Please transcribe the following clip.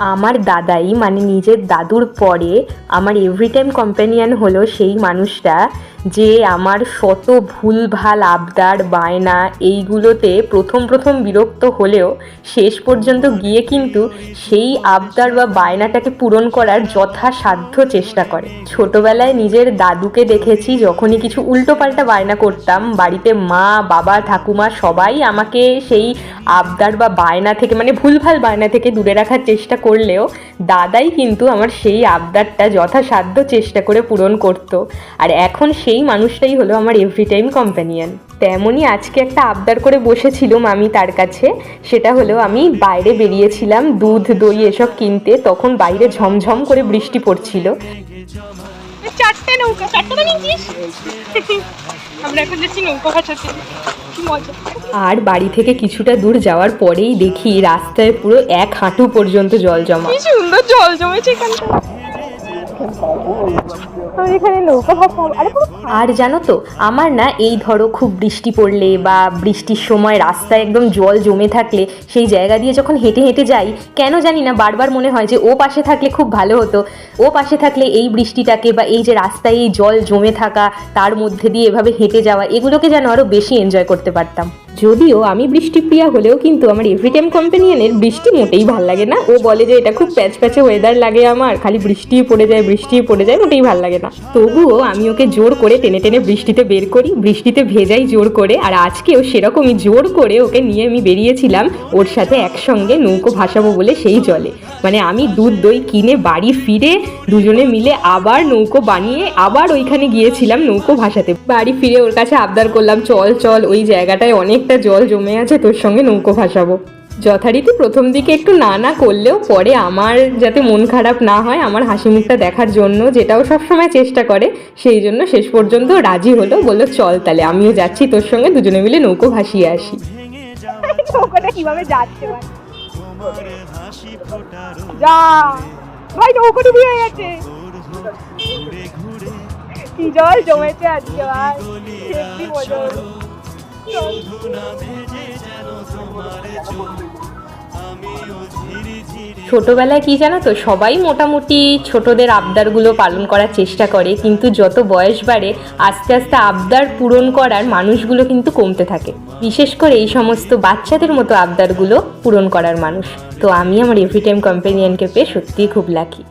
আমার দাদাই মানে নিজের দাদুর পরে আমার এভরি টাইম কম্প্যানিয়ান হলো সেই মানুষটা। যে আমার শত ভুলভাল আবদার, বায়না এইগুলোতে প্রথম প্রথম বিরক্ত হলেও শেষ পর্যন্ত গিয়ে কিন্তু সেই আবদার বা বায়নাটাকে পূরণ করার যথাসাধ্য চেষ্টা করে। ছোটবেলায় নিজের দাদুকে দেখেছি যখনই কিছু উল্টোপাল্টা বায়না করতাম, বাড়িতে মা, বাবা, ঠাকুমা সবাই আমাকে সেই আবদার বা বায়না থেকে মানে ভুলভাল বায়না থেকে দূরে রাখার চেষ্টা করলেও দাদাই কিন্তু আমার সেই আবদারটা যথাসাধ্য চেষ্টা করে পূরণ করত। আর এখন সেই মানুষটাই হলো আমার এভরি টাইম কম্প্যানিয়ান তেমনই আজকে একটা আবদার করে বসেছিলাম আমি তার কাছে সেটা হলো আমি বাইরে বেরিয়েছিলাম দুধ দই এসব কিনতে তখন বাইরে ঝমঝম করে বৃষ্টি পড়ছিল। চারটে নৌকা চারটে আমরা এখন যাচ্ছি নৌকা ভাসাতে আর বাড়ি থেকে কিছুটা দূর যাওয়ার পরেই দেখি রাস্তায় পুরো এক হাঁটু পর্যন্ত জল জমা। কি সুন্দর জল জমেছে এখানটা। আরে জানো তো, আমার না এই ধরো খুব বৃষ্টি পড়লে বা বৃষ্টির সময় রাস্তায় একদম জল জমে থাকলে, সেই জায়গা দিয়ে যখন হেঁটে হেঁটে যাই, কেন জানি না বারবার মনে হয় যে ও পাশে থাকলে খুব ভালো হতো। ও পাশে থাকলে এই বৃষ্টিটাকে বা এই যে রাস্তায় এই জল জমে থাকা, তার মধ্যে দিয়ে এভাবে হেঁটে যাওয়া, এগুলোকে যেন আরও বেশি এনজয় করতে পারতাম। যদিও আমি বৃষ্টিপ্রিয়া হলেও কিন্তু আমার এভরি টাইম কম্পেনিয়নের বৃষ্টি মোটেই ভালো লাগে না। ও বলে যে এটা খুব প্যাচ প্যাচে ওয়েদার লাগে আমার, খালি বৃষ্টিই পড়ে যায় বৃষ্টিই পড়ে যায়, মোটেই ভালো লাগে না। তবুও আমি ওকে জোর করে টেনে টেনে বৃষ্টিতে বের করি, বৃষ্টিতে ভেজাই জোর করে, আর আজকেও সেরকমই জোর করে ওকে নিয়ে আমি বেরিয়েছিলাম, ওর সাথে একসঙ্গে নৌকো ভাসাবো বলে সেই জলে। মানে আমি দুধ, দই কিনে বাড়ি ফিরে দুজনে মিলে আবার নৌকো বানিয়ে আবার ওইখানে গিয়েছিলাম নৌকো ভাসাতে। বাড়ি ফিরে ওর কাছে আবদার করলাম, চল চল, ওই জায়গাটায় অনেকটা জল জমে আছে, তোর সঙ্গে নৌকো ভাসাবো। যথারীতি প্রথম দিকে একটু না না করলেও পরে আমার যাতে মন খারাপ না হয়, আমার হাসি মুখটা দেখার জন্য যেটাও সবসময় চেষ্টা করে, সেই জন্য শেষ পর্যন্ত রাজি হলো, বলল, চল তাহলে, আমিও যাচ্ছি, তোর সঙ্গে দুজনে মিলে নৌকো ভাসিয়ে আসি। কীভাবে যাচ্ছে জল জমেছে আজকে হেব্বি মজা হলো। চল। ছোটবেলায় কি জানো তো, সবাই মোটামুটি ছোটদের আবদারগুলো পালন করার চেষ্টা করে, কিন্তু যত বয়স বাড়ে, আস্তে আস্তে আবদার পূরণ করার মানুষগুলো কিন্তু কমতে থাকে বিশেষ করে এই সমস্ত বাচ্চাদের মতো আবদারগুলো পূরণ করার মানুষ তো আমি আমার এভরি টাইম কম্পেনিয়নকে পেয়ে সত্যিই খুব লাকি